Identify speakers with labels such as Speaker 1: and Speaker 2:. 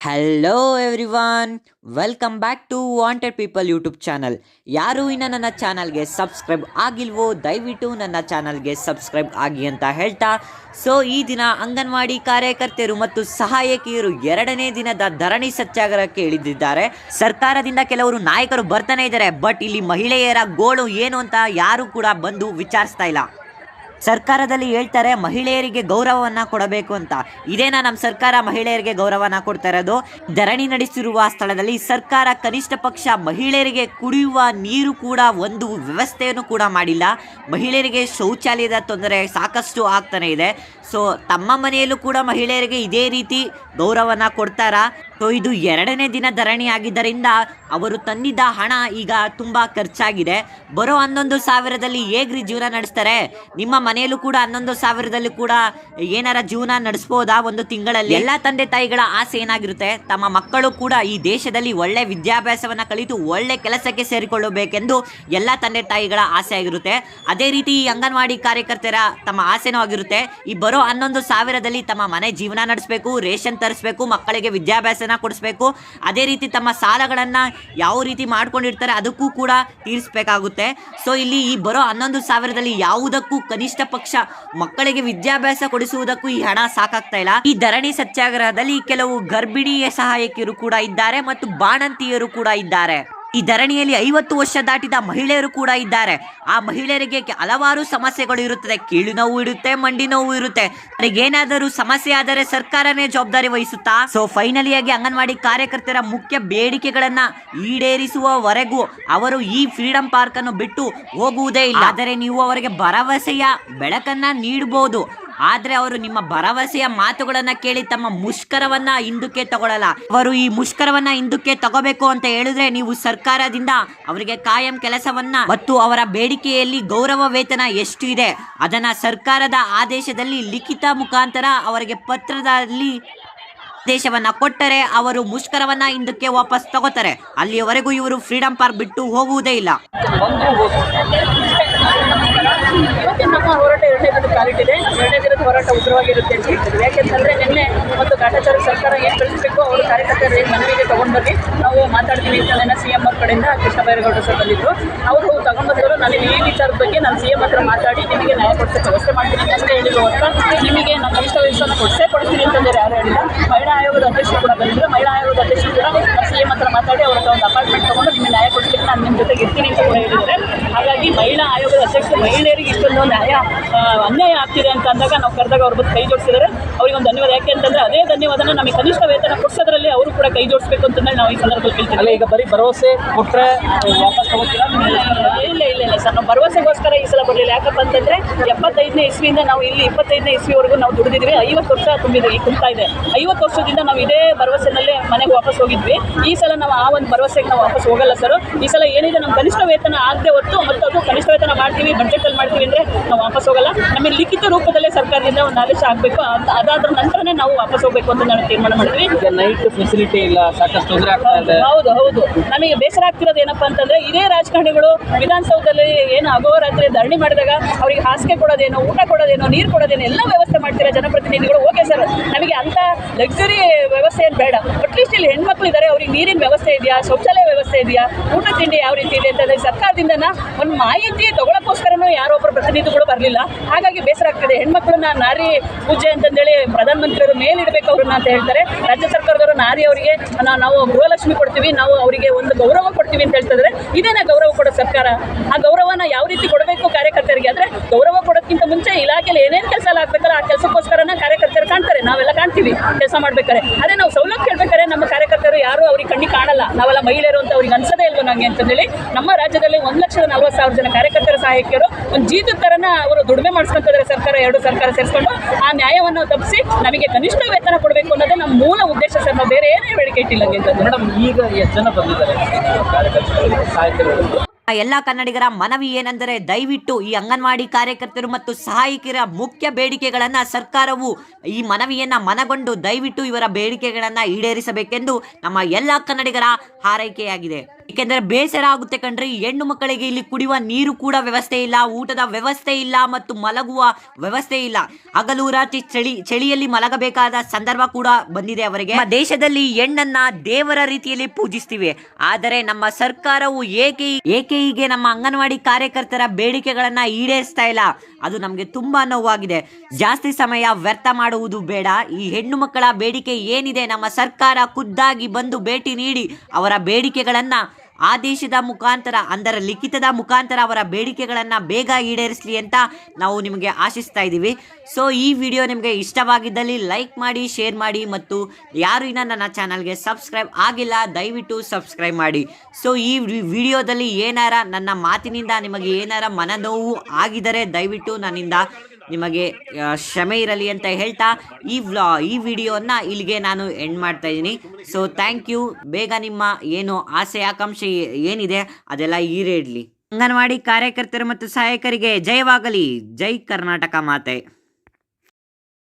Speaker 1: Hello everyone welcome back to wanted people YouTube channel ಯಾರು ಇನ್ನು ನನ್ನ ಚಾನಲ್ಗೆ ಸಬ್ಸ್ಕ್ರೈಬ್ ಆಗಿಲ್ವೋ, ದಯವಿಟ್ಟು ನನ್ನ ಚಾನಲ್ಗೆ ಸಬ್ಸ್ಕ್ರೈಬ್ ಆಗಿ ಅಂತ ಹೇಳ್ತಾ. ಸೊ ಈ ದಿನ ಅಂಗನವಾಡಿ ಕಾರ್ಯಕರ್ತೆಯರು ಮತ್ತು ಸಹಾಯಕಿಯರು ಎರಡನೇ ದಿನದ ಧರಣಿ ಸತ್ಯಾಗ್ರಹಕ್ಕೆ ಇಳಿದಿದ್ದಾರೆ. ಸರ್ಕಾರದಿಂದ ಕೆಲವರು ನಾಯಕರು ಬರ್ತಾನೆ ಇದ್ದಾರೆ ಬಟ್ ಇಲ್ಲಿ ಮಹಿಳೆಯರ ಗೋಳು ಏನು ಅಂತ ಯಾರು ಕೂಡ ಬಂದು ವಿಚಾರಿಸ್ತಾ ಇಲ್ಲ. ಸರ್ಕಾರದಲ್ಲಿ ಹೇಳ್ತಾರೆ ಮಹಿಳೆಯರಿಗೆ ಗೌರವವನ್ನ ಕೊಡಬೇಕು ಅಂತ. ಇದೇನಾ ನಮ್ಮ ಸರ್ಕಾರ ಮಹಿಳೆಯರಿಗೆ ಗೌರವನ ಕೊಡ್ತಾ ಇರೋದು? ಧರಣಿ ನಡೆಸಿರುವ ಸ್ಥಳದಲ್ಲಿ ಸರ್ಕಾರ ಕನಿಷ್ಠ ಪಕ್ಷ ಮಹಿಳೆಯರಿಗೆ ಕುಡಿಯುವ ನೀರು ಕೂಡ ಒಂದು ವ್ಯವಸ್ಥೆಯನ್ನು ಕೂಡ ಮಾಡಿಲ್ಲ. ಮಹಿಳೆಯರಿಗೆ ಶೌಚಾಲಯದ ತೊಂದರೆ ಸಾಕಷ್ಟು ಆಗ್ತಾನೆ ಇದೆ. ಸೊ ತಮ್ಮ ಮನೆಯಲ್ಲೂ ಕೂಡ ಮಹಿಳೆಯರಿಗೆ ಇದೇ ರೀತಿ ಗೌರವನ ಕೊಡ್ತಾರಾ? ಸೊ ಇದು ಎರಡನೇ ದಿನ ಧರಣಿ ಆಗಿದ್ದರಿಂದ ಅವರು ತಂದಿದ್ದ ಹಣ ಈಗ ತುಂಬಾ ಖರ್ಚಾಗಿದೆ. ಬರೋ ಹನ್ನೊಂದು ಸಾವಿರದಲ್ಲಿ ಹೇಗ್ರಿ ಜೀವನ ನಡೆಸ್ತಾರೆ? ನಿಮ್ಮ ಮನೆಯಲ್ಲೂ ಕೂಡ ಹನ್ನೊಂದು ಸಾವಿರದಲ್ಲಿ ಕೂಡ ಏನಾರ ಜೀವನ ನಡೆಸ್ಬೋದಾ ಒಂದು ತಿಂಗಳಲ್ಲಿ? ಎಲ್ಲ ತಂದೆ ತಾಯಿಗಳ ಆಸೆ ಏನಾಗಿರುತ್ತೆ? ತಮ್ಮ ಮಕ್ಕಳು ಕೂಡ ಈ ದೇಶದಲ್ಲಿ ಒಳ್ಳೆ ವಿದ್ಯಾಭ್ಯಾಸವನ್ನ ಕಲಿತು ಒಳ್ಳೆ ಕೆಲಸಕ್ಕೆ ಸೇರಿಕೊಳ್ಳಬೇಕೆಂದು ಎಲ್ಲ ತಂದೆ ತಾಯಿಗಳ ಆಸೆ ಆಗಿರುತ್ತೆ. ಅದೇ ರೀತಿ ಈ ಅಂಗನವಾಡಿ ಕಾರ್ಯಕರ್ತರ ತಮ್ಮ ಆಸೆನೂ ಆಗಿರುತ್ತೆ. ಈ ಬರೋ ಹನ್ನೊಂದು ಸಾವಿರದಲ್ಲಿ ತಮ್ಮ ಮನೆ ಜೀವನ ನಡೆಸಬೇಕು, ರೇಷನ್ ತರಿಸ್ಬೇಕು, ಮಕ್ಕಳಿಗೆ ವಿದ್ಯಾಭ್ಯಾಸನ ಕೊಡಿಸ್ಬೇಕು. ಅದೇ ರೀತಿ ತಮ್ಮ ಸಾಲಗಳನ್ನು ಯಾವ ರೀತಿ ಮಾಡ್ಕೊಂಡಿರ್ತಾರೆ ಅದಕ್ಕೂ ಕೂಡ ತೀರಿಸಬೇಕಾಗುತ್ತೆ. ಸೊ ಇಲ್ಲಿ ಈ ಬರೋ ಹನ್ನೊಂದು ಸಾವಿರದಲ್ಲಿ ಯಾವುದಕ್ಕೂ ಕನಿಷ್ಠ ಪಕ್ಷ ಮಕ್ಕಳಿಗೆ ವಿದ್ಯಾಭ್ಯಾಸ ಕೊಡಿಸುವುದಕ್ಕೂ ಈ ಹಣ ಸಾಕಾಗ್ತಾ ಇಲ್ಲ. ಈ ಧರಣಿ ಸತ್ಯಾಗ್ರಹದಲ್ಲಿ ಕೆಲವು ಗರ್ಭಿಣಿಯ ಸಹಾಯಕಿಯರು ಕೂಡ ಇದ್ದಾರೆ ಮತ್ತು ಬಾಣಂತಿಯರು ಕೂಡ ಇದ್ದಾರೆ. ಈ ಧರಣಿಯಲ್ಲಿ ಐವತ್ತು ವರ್ಷ ದಾಟಿದ ಮಹಿಳೆಯರು ಕೂಡ ಇದ್ದಾರೆ. ಆ ಮಹಿಳೆಯರಿಗೆ ಹಲವಾರು ಸಮಸ್ಯೆಗಳು ಇರುತ್ತದೆ. ಕೀಳು ನೋವು ಇರುತ್ತೆ, ಮಂಡಿ ನೋವು ಇರುತ್ತೆ. ಏನಾದರೂ ಸಮಸ್ಯೆ ಆದರೆ ಸರ್ಕಾರನೇ ಜವಾಬ್ದಾರಿ ವಹಿಸುತ್ತಾ? ಸೊ ಫೈನಲಿ ಆಗಿ ಅಂಗನವಾಡಿ ಕಾರ್ಯಕರ್ತರ ಮುಖ್ಯ ಬೇಡಿಕೆಗಳನ್ನ ಈಡೇರಿಸುವವರೆಗೂ ಅವರು ಈ ಫ್ರೀಡಂ ಪಾರ್ಕ್ ಅನ್ನು ಬಿಟ್ಟು ಹೋಗುವುದೇ ಇಲ್ಲ. ಆದರೆ ನೀವು ಅವರಿಗೆ ಭರವಸೆಯ ಬೆಳಕನ್ನ ನೀಡಬಹುದು ಆದ್ರೆ ಅವರು ನಿಮ್ಮ ಭರವಸೆಯ ಮಾತುಗಳನ್ನ ಕೇಳಿ ತಮ್ಮ ಮುಷ್ಕರವನ್ನ ಹಿಂದಕ್ಕೆ ತಗೊಳ್ಳಲ್ಲ ಅವರು ಈ ಮುಷ್ಕರವನ್ನ ಹಿಂದಕ್ಕೆ ತಗೋಬೇಕು ಅಂತ ಹೇಳಿದ್ರೆ ನೀವು ಸರ್ಕಾರದಿಂದ ಅವರಿಗೆ ಕಾಯಂ ಕೆಲಸವನ್ನ ಮತ್ತು ಅವರ ಬೇಡಿಕೆಯಲ್ಲಿ ಗೌರವ ವೇತನ ಎಷ್ಟು ಇದೆ, ಅದನ್ನ ಸರ್ಕಾರದ ಆದೇಶದಲ್ಲಿ ಲಿಖಿತ ಮುಖಾಂತರ ಅವರಿಗೆ ಪತ್ರದಲ್ಲಿ ದೇಶವನ್ನ ಕೊಟ್ಟರೆ ಅವರು ಮುಷ್ಕರವನ್ನ ಹಿಂದಕ್ಕೆ ವಾಪಸ್ ತಗೋತಾರೆ. ಅಲ್ಲಿಯವರೆಗೂ ಇವರು ಫ್ರೀಡಂ ಪಾರ್ಕ್ ಬಿಟ್ಟು ಹೋಗುವುದೇ ಇಲ್ಲ.
Speaker 2: ನಮ್ಮ ಹೋರಾಟ ಎರಡನೇ ದಿನದ ಕಾಲಿಟ್ಟಿದೆ ಎರಡನೇ ದಿನದ ಹೋರಾಟ ಉಗ್ರವಾಗಿರುತ್ತೆ ಅಂತ ಹೇಳ್ತಿದ್ವಿ ಯಾಕೆಂತಂದ್ರೆ ನಿನ್ನೆ ಮತ್ತು ಘಾಟಾಚಾರ ಸರ್ಕಾರ ಏನು ಕಳಿಸಬೇಕು, ಅವರು ಕಾರ್ಯಕರ್ತರು ಏನು ಮನವಿಗೆ ತಗೊಂಡು ಬನ್ನಿ ನಾವು ಮಾತಾಡ್ತೀವಿ ಅಂತ ನನ್ನ ಸಿಎಂ ಅವ್ರ ಕಡೆಯಿಂದ ಕೃಷ್ಣ ಬೈರೇಗೌಡ ಸರ್ ಬಂದಿದ್ರು. ಅವರು ತಗೊಂಡ್ಬಂದವರು ನಾನು ಈ ವಿಚಾರದ ಬಗ್ಗೆ ನಾನು ಸಿಎಂ ಹತ್ರ ಮಾತಾಡಿ ನಿಮಗೆ ನ್ಯಾಯ ಕೊಡಿಸೋ ವ್ಯವಸ್ಥೆ ಮಾಡ್ತೀನಿ ಅಂತ ಹೇಳಿದ್ರು ಅಂತ ನಿಮಗೆ ನಮ್ಮ ಕನಿಷ್ಠ ವಯಸ್ಸನ್ನು ಕೊಡಿಸೇ ಕೊಡ್ತೀನಿ ಅಂತಂದ್ರೆ ಯಾರು ಹೇಳಿಲ್ಲ. ಮಹಿಳಾ ಆಯೋಗದ ಅಧ್ಯಕ್ಷರು ಕೂಡ ಬಂದಿದ್ರು. ಮಹಿಳಾ ಆಯೋಗದ ಅಧ್ಯಕ್ಷರು ಕೂಡ ಸಿ ಎಂ ಹತ್ರ ಮಾತಾಡಿ ಅವರ ಒಂದು ಅಪಾರ್ಟ್ಮೆಂಟ್ ತಗೊಂಡು ನಿಮಗೆ ನ್ಯಾಯ ಕೊಡಿಸ್ಲಿಕ್ಕೆ ನಾನು ನಿಮ್ಮ ಜೊತೆಗೆ ಇರ್ತೀನಿ ಅಂತ ಕೂಡ ಹೇಳಿದ್ದಾರೆ. ಹಾಗಾಗಿ ಮಹಿಳಾ ಅಧ್ಯಕ್ಷರು ಮಹಿಳೆಯರಿಗೆ ಇಷ್ಟೊಂದು ನ್ಯಾಯ ಅನ್ಯಾಯ ಆಗ್ತಿದೆ ಅಂತ ಅಂದಾಗ ನಾವು ಕರೆದಾಗ ಅವ್ರ ಬಂದು ಕೈ ಜೋಡಿಸಿದ್ದಾರೆ. ಅವ್ರಿಗೆ ಒಂದು ಧನ್ಯವಾದ. ಯಾಕೆ ಅಂತಂದ್ರೆ ಅದೇ ಧನ್ಯವಾದನ ನಮಗೆ ಕನಿಷ್ಠ ವೇತನ ಕೊಡಿಸೋದ್ರಲ್ಲಿ ಅವರು ಕೂಡ ಕೈ ಜೋಡಿಸಬೇಕು ಅಂತ ನಾವು ಈ ಸಂದರ್ಭದಲ್ಲಿ ಕೇಳ್ತೀವಿ
Speaker 3: ಅಲ್ಲ ಈಗ ಬರೀ ಭರವಸೆ ಕೊಟ್ಟರೆ ವಾಪಸ್ ತಗೋತೀರಾ?
Speaker 2: ಇಲ್ಲ ಇಲ್ಲ ಇಲ್ಲ ಸರ್ ನಾವು ಭರವಸೆಗೋಸ್ಕರ ಈ ಸಲ ಬರಲಿಲ್ಲ. ಯಾಕಪ್ಪ ಅಂತಂದ್ರೆ ಎಪ್ಪತ್ತೈದನೇ ಇಸ್ವಿಯಿಂದ ನಾವು ಇಲ್ಲಿ ಇಪ್ಪತ್ತೈದನೇ ಇಸ್ವಿವರೆಗೂ ನಾವು ದುಡಿದಿದ್ವಿ. ಐವತ್ತು ವರ್ಷ ತುಂಬಿದ್ವಿ ಈಗ ತುಂಬ್ತಾ ಇದೆ. ಐವತ್ತು ವರ್ಷದಿಂದ ನಾವು ಇದೇ ಭರವಸೆನಲ್ಲೇ ಮನೆಗೆ ವಾಪಸ್ ಹೋಗಿದ್ವಿ. ಈ ಸಲ ನಾವು ಆ ಒಂದು ಭರವಸೆಗೆ ನಾವು ವಾಪಸ್ ಹೋಗಲ್ಲ ಸರ್. ಈ ಸಲ ಏನಿದೆ ನಮ್ಮ ಕನಿಷ್ಠ ವೇತನ ಆಗದೆ ಹೊತ್ತು ಮತ್ತು ಅದು ಕನಿಷ್ಠ ವೇತನ ಮಾಡ್ತೀವಿ ಬಜೆಟಲ್ಲಿ ಮಾಡ್ತೀವಿ ಅಂದರೆ ನಾವು ವಾಪಸ್ ಹೋಗಲ್ಲ. ನಮಗೆ ಲಿಖಿತ ರೂಪದಲ್ಲೇ ಸರ್ಕಾರದಿಂದ ಒಂದು ಆದೇಶ ಆಗಬೇಕು. ಅದಾದ ನಂತರನೇ ನಾವು ವಾಪಸ್ ಹೋಗಬೇಕು ಅಂತ ನಾವು ತೀರ್ಮಾನ ಮಾಡ್ತೀವಿ
Speaker 3: ಈಗ ನೈಟ್ ಫೆಸಿಲಿಟಿ ಇಲ್ಲ, ಸಾಕಷ್ಟು ತೊಂದರೆ ಆಗ್ತಾ ಇದೆ.
Speaker 2: ಹೌದು ಹೌದು. ನಮಗೆ ಬೇಸರ ಆಗ್ತಿರೋದು ಏನಪ್ಪಾ ಅಂತಂದ್ರೆ, ಇದೇ ರಾಜಕಾರಣಿಗಳು ವಿಧಾನಸೌಧದಲ್ಲಿ ಏನು ಅಗೋರಾತ್ರಿ ಧರಣಿ ಮಾಡಿದಾಗ ಅವರಿಗೆ ಹಾಸಿಗೆ ಕೊಡೋದೇನೋ, ಊಟ ಕೊಡೋದೇನೋ, ನೀರು ಕೊಡೋದೇನೋ, ಎಲ್ಲ ವ್ಯವಸ್ಥೆ ಮಾಡ್ತೀರಾ ಜನಪ್ರತಿನಿಧಿಗಳು? Okay sir. ನಮಗೆ ಅಂತ ಲಕ್ಸುರಿ ವ್ಯವಸ್ಥೆ ಏನು ಬೇಡ. ಅಟ್ಲೀಸ್ಟ್ ಇಲ್ಲಿ ಹೆಣ್ಮಕ್ಳು ಇದ್ದಾರೆ ಅವ್ರಿಗೆ ನೀರಿನ ವ್ಯವಸ್ಥೆ ಇದೆಯಾ, ಶೌಚಾಲಯ ವ್ಯವಸ್ಥೆ ಇದೆಯಾ ಊಟ ತಿಂಡಿ ಯಾವ ರೀತಿ ಇದೆ ಅಂತಂದ್ರೆ ಸರ್ಕಾರದಿಂದ ಒಂದು ಮಾಹಿತಿ ತಗೊಳಕ್ಕೋಸ್ಕರನೂ ಯಾರೊಬ್ಬರು ಪ್ರತಿನಿಧಿಗಳು ಬರಲಿಲ್ಲ. ಹಾಗಾಗಿ ಬೇಸರ ಆಗ್ತದೆ. ಹೆಣ್ಮಕ್ಳನ್ನ ನಾರಿ ಪೂಜೆ ಅಂತಂದೇಳಿ ಪ್ರಧಾನಮಂತ್ರಿಯವರು ಮೇಲಿಡಬೇಕು ಅವ್ರನ್ನ ಅಂತ ಹೇಳ್ತಾರೆ. ರಾಜ್ಯ ಸರ್ಕಾರದವರು ನಾರಿ ಅವರಿಗೆ ನಾವು ಗೃಹಲಕ್ಷ್ಮಿ ಕೊಡ್ತೀವಿ, ನಾವು ಅವರಿಗೆ ಒಂದು ಗೌರವ ಕೊಡ್ತೀವಿ ಅಂತ ಹೇಳ್ತಿದ್ರೆ ಇದೇನೇ ಗೌರವ ಕೊಡೋ ಸರ್ಕಾರ? ಆ ಗೌರವನ ಯಾವ ರೀತಿ ಕೊಡಬೇಕು ಕಾರ್ಯಕರ್ತರಿಗೆ ಅಂದ್ರೆ ಗೌರವ ಕೊಡೋಕ್ಕಿಂತ ಮುಂಚೆ ಇಲಾಖೆಯಲ್ಲಿ ಏನೇನು ಕೆಲಸ ಎಲ್ಲ ಆಗ್ಬೇಕಲ್ಲ, ಆ ಕೆಲಸಕ್ಕೋಸ್ಕರನ ಕಾರ್ಯಕರ್ತರು ಕಾಣ್ತಾರೆ. ನಾವೆಲ್ಲ ಕಾಣ್ತೀವಿ ಕೆಲಸ ಮಾಡ್ಬೇಕಾರೆ ಅದೇ ನಾವು ಸೌಲಭ್ಯ ಕೇಳ್ಬೇಕಾದ್ರೆ ನಮ್ಮ ಕಾರ್ಯಕರ್ತರು ಯಾರು ಅವ್ರಿಗೆ ಕಣ್ಣಿ ಕಾಣಲ್ಲ. ನಾವೆಲ್ಲ ಮಹಿಳೆಯರು ಅಂತ ಅವ್ರಿಗೆ ಅನ್ಸದೇ ಇಲ್ವೋ ನಂಗೆ ಅಂತಂದೇಳಿ ನಮ್ಮ ರಾಜ್ಯದಲ್ಲಿ ಒಂದು ಲಕ್ಷದ ನಲ್ವತ್ತು ಸಾವಿರ ಜನ ಕಾರ್ಯಕರ್ತರ ಸಹಾಯಕಿಯರು ಒಂದು ಜೀತದ ತರನ ಅವರು ದುಡಿಮೆ ಮಾಡಿಸ್ಕೊಂತಿದ್ದಾರೆ ಸರ್ಕಾರ ಎರಡು ಸರ್ಕಾರ ಸೇರಿಸ್ಕೊಂಡು ಆ ನ್ಯಾಯವನ್ನು ತಪ್ಪಿಸಿ ನಮಗೆ ಕನಿಷ್ಠ ವೇತನ ಕೊಡಬೇಕು ಅನ್ನೋದೇ ನಮ್ಮ ಮೂಲ ಉದ್ದೇಶ ಸರ್. ನಾವು ಬೇರೆ ಏನೇ ಬೇಡಿಕೆ ಇಟ್ಟಿಲ್ಲ
Speaker 3: ಮೇಡಮ್ ಈಗ ಎಷ್ಟು ಜನ ಬಂದಿದ್ದಾರೆ?
Speaker 1: ಎಲ್ಲ ಕನ್ನಡಿಗರ ಮನವಿ ಏನೆಂದರೆ ದಯವಿಟ್ಟು ಈ ಅಂಗನವಾಡಿ ಕಾರ್ಯಕರ್ತರು ಮತ್ತು ಸಹಾಯಕಿಯರ ಮುಖ್ಯ ಬೇಡಿಕೆಗಳನ್ನ ಸರ್ಕಾರವು ಈ ಮನವಿಯನ್ನ ಮನಗೊಂಡು ದಯವಿಟ್ಟು ಇವರ ಬೇಡಿಕೆಗಳನ್ನ ಈಡೇರಿಸಬೇಕೆಂದು ನಮ್ಮ ಎಲ್ಲ ಕನ್ನಡಿಗರ ಹಾರೈಕೆಯಾಗಿದೆ. ಏಕೆಂದರೆ ಬೇಸರ ಆಗುತ್ತೆ ಕಣ್ರಿ. ಹೆಣ್ಣು ಮಕ್ಕಳಿಗೆ ಇಲ್ಲಿ ಕುಡಿಯುವ ನೀರು ಕೂಡ ವ್ಯವಸ್ಥೆ ಇಲ್ಲ, ಊಟದ ವ್ಯವಸ್ಥೆ ಇಲ್ಲ ಮತ್ತು ಮಲಗುವ ವ್ಯವಸ್ಥೆ ಇಲ್ಲ. ಹಗಲು ರಾತ್ರಿ ಚಳಿ, ಚಳಿಯಲ್ಲಿ ಮಲಗಬೇಕಾದ ಸಂದರ್ಭ ಕೂಡ ಬಂದಿದೆ ಅವರಿಗೆ. ದೇಶದಲ್ಲಿ ಹೆಣ್ಣನ್ನ ದೇವರ ರೀತಿಯಲ್ಲಿ ಪೂಜಿಸ್ತೀವಿ. ಆದರೆ ನಮ್ಮ ಸರ್ಕಾರವು ಏಕೆ ಏಕೆ ಹೀಗೆ ನಮ್ಮ ಅಂಗನವಾಡಿ ಕಾರ್ಯಕರ್ತರ ಬೇಡಿಕೆಗಳನ್ನ ಈಡೇರಿಸ್ತಾ ಇಲ್ಲ? ಅದು ನಮಗೆ ತುಂಬಾ ನೋವಾಗಿದೆ. ಜಾಸ್ತಿ ಸಮಯ ವ್ಯರ್ಥ ಮಾಡುವುದು ಬೇಡ. ಈ ಹೆಣ್ಣು ಮಕ್ಕಳ ಬೇಡಿಕೆ ಏನಿದೆ? ನಮ್ಮ ಸರ್ಕಾರ ಖುದ್ದಾಗಿ ಬಂದು ಭೇಟಿ ನೀಡಿ ಅವರ ಬೇಡಿಕೆಗಳನ್ನ ಆದೇಶದ ಮುಖಾಂತರ, ಅಂದರೆ ಲಿಖಿತದ ಮುಖಾಂತರ ಅವರ ಬೇಡಿಕೆಗಳನ್ನು ಬೇಗ ಈಡೇರಿಸಲಿ ಅಂತ ನಾವು ನಿಮಗೆ ಆಶಿಸ್ತಾ ಇದ್ದೀವಿ. ಸೊ ಈ ವಿಡಿಯೋ ನಿಮಗೆ ಇಷ್ಟವಾಗಿದ್ದಲ್ಲಿ ಲೈಕ್ ಮಾಡಿ ಶೇರ್ ಮಾಡಿ ಮತ್ತು ಯಾರು ಇನ್ನೂ ನನ್ನ ಚಾನಲ್ಗೆ ಸಬ್ಸ್ಕ್ರೈಬ್ ಆಗಿಲ್ಲ, ದಯವಿಟ್ಟು ಸಬ್ಸ್ಕ್ರೈಬ್ ಮಾಡಿ. ಸೊ ಈ ವಿಡಿಯೋದಲ್ಲಿ ಏನಾರ ನನ್ನ ಮಾತಿನಿಂದ ನಿಮಗೆ ಏನಾರ ಮನನೋವು ಆಗಿದರೆ ದಯವಿಟ್ಟು ನನ್ನಿಂದ ನಿಮಗೆ ಶ್ರಮೆ ಇರಲಿ ಅಂತ ಹೇಳ್ತಾ ಈ ವ್ಲಾ, ಈ ವಿಡಿಯೋನ ಇಲ್ಲಿಗೆ ನಾನು ಎಂಡ್ ಮಾಡ್ತಾ ಇದ್ದೀನಿ. ಸೊ ಥ್ಯಾಂಕ್ ಯು ಬೇಗ ನಿಮ್ಮ ಏನು ಆಸೆ, ಆಕಾಂಕ್ಷೆ ಏನಿದೆ ಅದೆಲ್ಲ ಈರೇಡ್ಲಿ. ಅಂಗನವಾಡಿ ಕಾರ್ಯಕರ್ತರು ಮತ್ತು ಸಹಾಯಕರಿಗೆ ಜಯವಾಗಲಿ. ಜೈ ಕರ್ನಾಟಕ ಮಾತೆ.